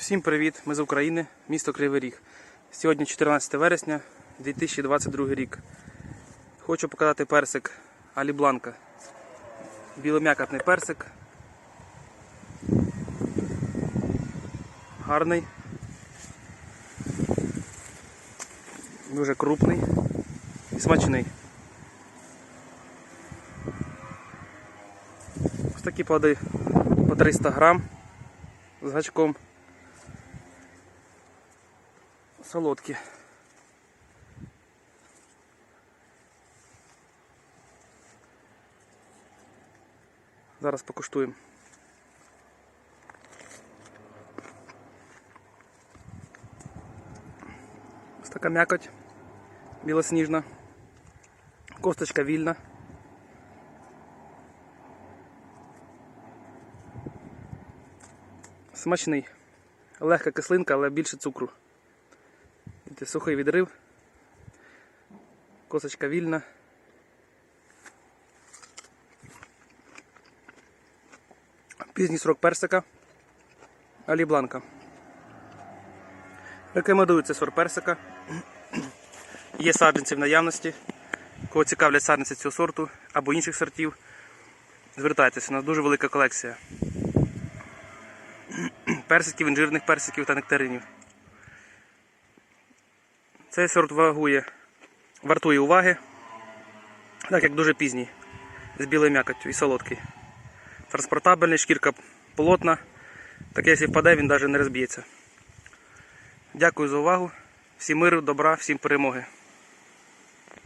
Всім привіт! Ми з України, місто Кривий Ріг. Сьогодні 14 вересня 2022 рік. Хочу показати персик Алі Бланка. Білом'якотний персик. Гарний. Дуже крупний і смачний. Ось такі плоди по 300 грам з гачком. Солодкі. Зараз покуштуємо. Ось така м'якоть білосніжна, косточка вільна. Смачний. Легка кислинка, але більше цукру. Це сухий відрив. Косочка вільна. Пізній срок персика. Алі Бланка. Рекомендую цей сорт персика. Є саджанці в наявності. Кого цікавлять саджанці цього сорту або інших сортів, звертайтеся, у нас дуже велика колекція. Персиків, інжирних персиків та нектаринів. Цей сорт вагує, вартує уваги, так як дуже пізній, з білою м'якоттю і солодкий. Транспортабельний, шкірка плотна, так якщо впаде, він навіть не розб'ється. Дякую за увагу. Всім миру, добра, всім перемоги.